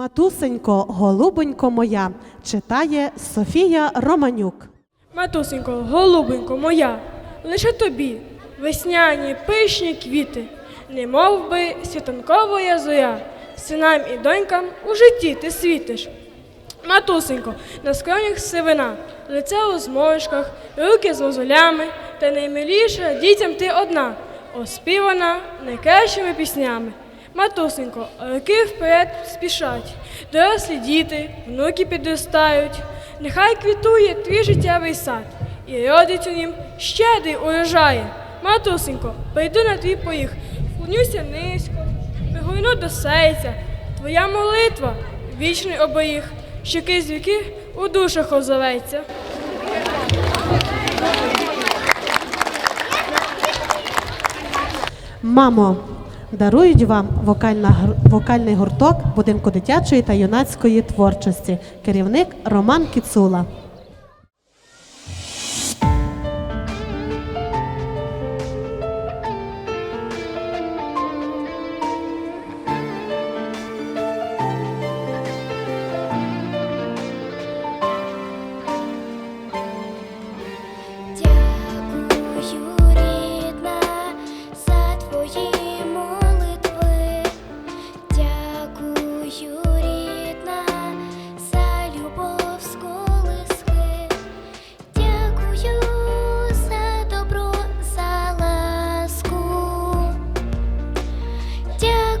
Матусенько, голубонько моя, читає Софія Романюк. Матусенько, голубенько моя, лише тобі весняні пишні квіти, не мов би світанкова зоря, синам і донькам у житті ти світиш. Матусенько, на скронях сивина, лице у зморшках, руки з мозолями, та наймиліша дітям ти одна, оспівана найкращими піснями. Матусенько, роки вперед спішать, дорослі діти, внуки підростають, нехай квітує твій життєвий сад, і родить у нім щедрий урожає. Матусенько, прийду на твій поріг, вклонюся низько, пригорну до серця, твоя молитва, вічний оберіг, що крізь віки у душах озоветься. Мамо, дарують вам вокальна, вокальний гурток будинку дитячої та юнацької творчості. Керівник Роман Кіцула.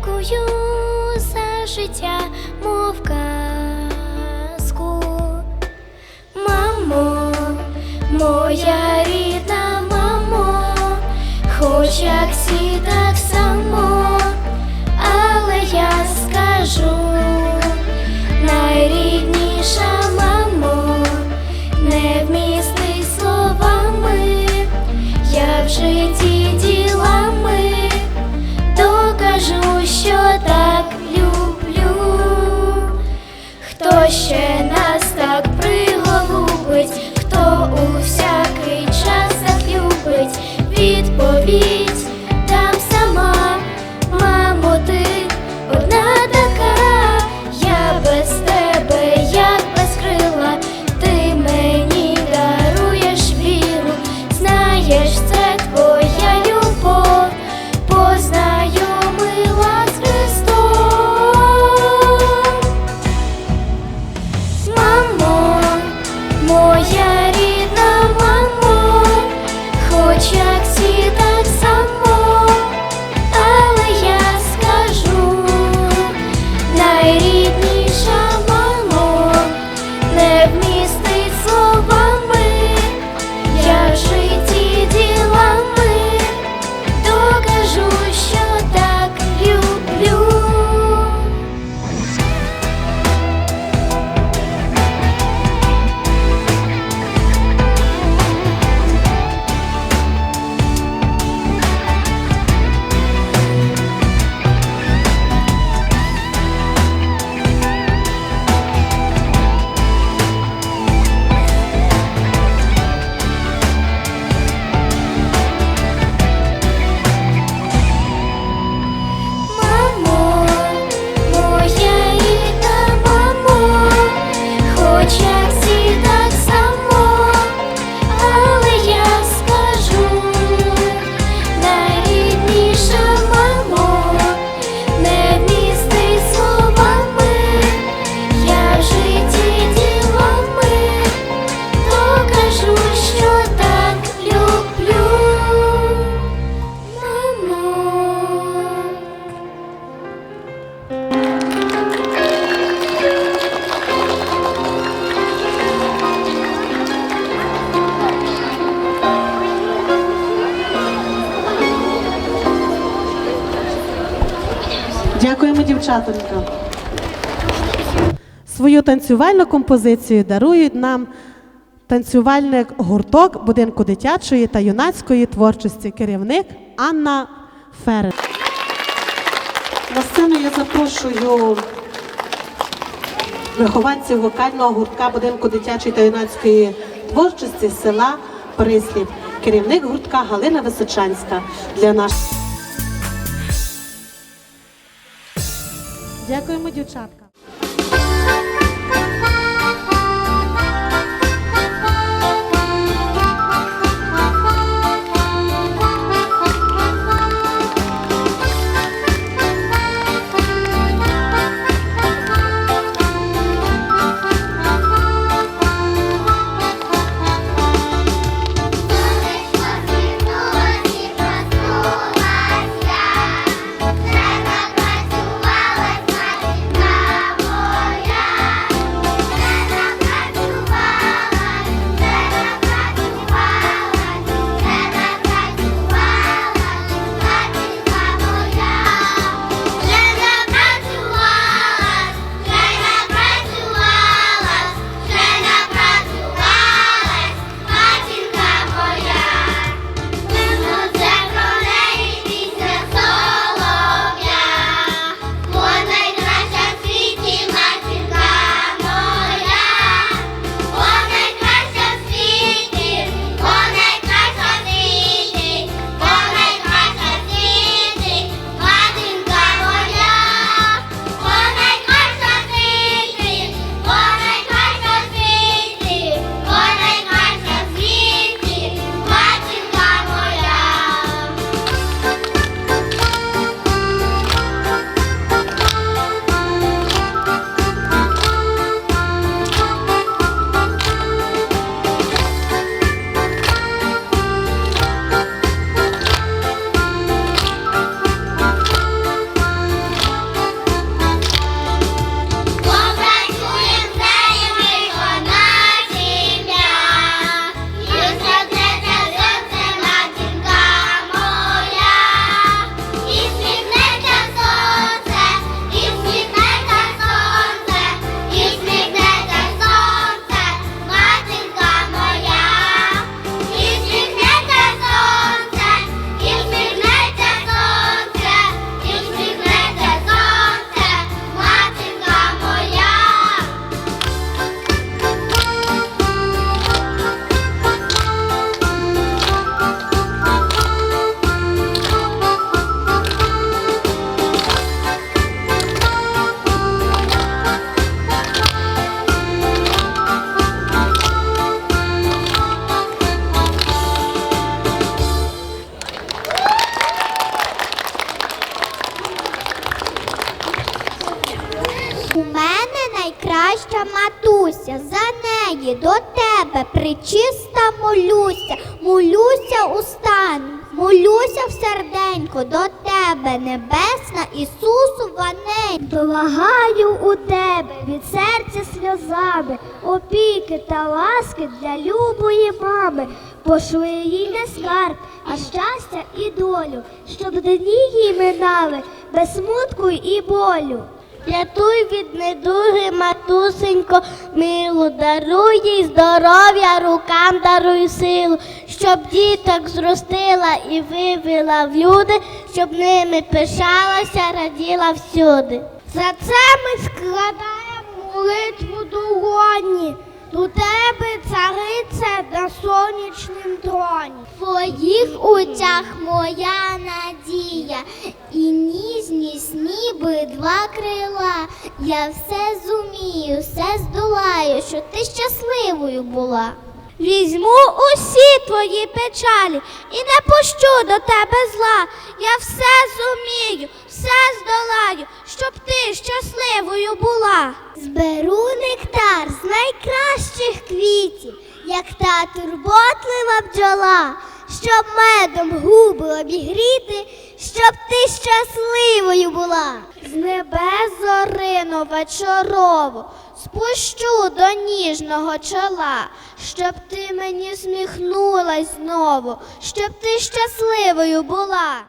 Дякую за життя, мов казку. Мамо, моя рідна мамо, хоч як всі відповідь Дякуємо, дівчатонька. Свою танцювальну композицію дарують нам танцювальник гурток будинку дитячої та юнацької творчості. Керівник Анна Ферен. На сцену я запрошую вихованців вокального гуртка будинку дитячої та юнацької творчості села Прислів. Керівник гуртка Галина Височанська для нас. Дякуємо, дівчатка. Тебе причиста молюся, молюся у стан, молюся в серденько до тебе, небесна Ісусу ванень. Благаю у тебе від серця сльозами, опіки та ласки для любої мами. Пошли їй не скарб, а щастя і долю, щоб дні їй минали без смутку і болю. Рятуй від недуги, матусенько, милу, даруй їй здоров'я, рукам даруй силу, щоб діток зростила і вивела в люди, щоб ними пишалася, раділа всюди. За це ми складаємо молитву долоні. До тебе, царице, на сонячнім троні. В твоїх очах моя надія, і ніжність ніби два крила. Я все зумію, все здолаю, що ти щасливою була. Візьму усі твої печалі і не пущу до тебе зла. Я все зумію, все здолаю, щоб ти щасливою була. Зберу нектар з найкращих квітів, як та турботлива бджола, щоб медом губи обігріти, щоб ти щасливою була. З небес зорину вечорову спущу до ніжного чола, щоб ти мені сміхнулась знову, щоб ти щасливою була.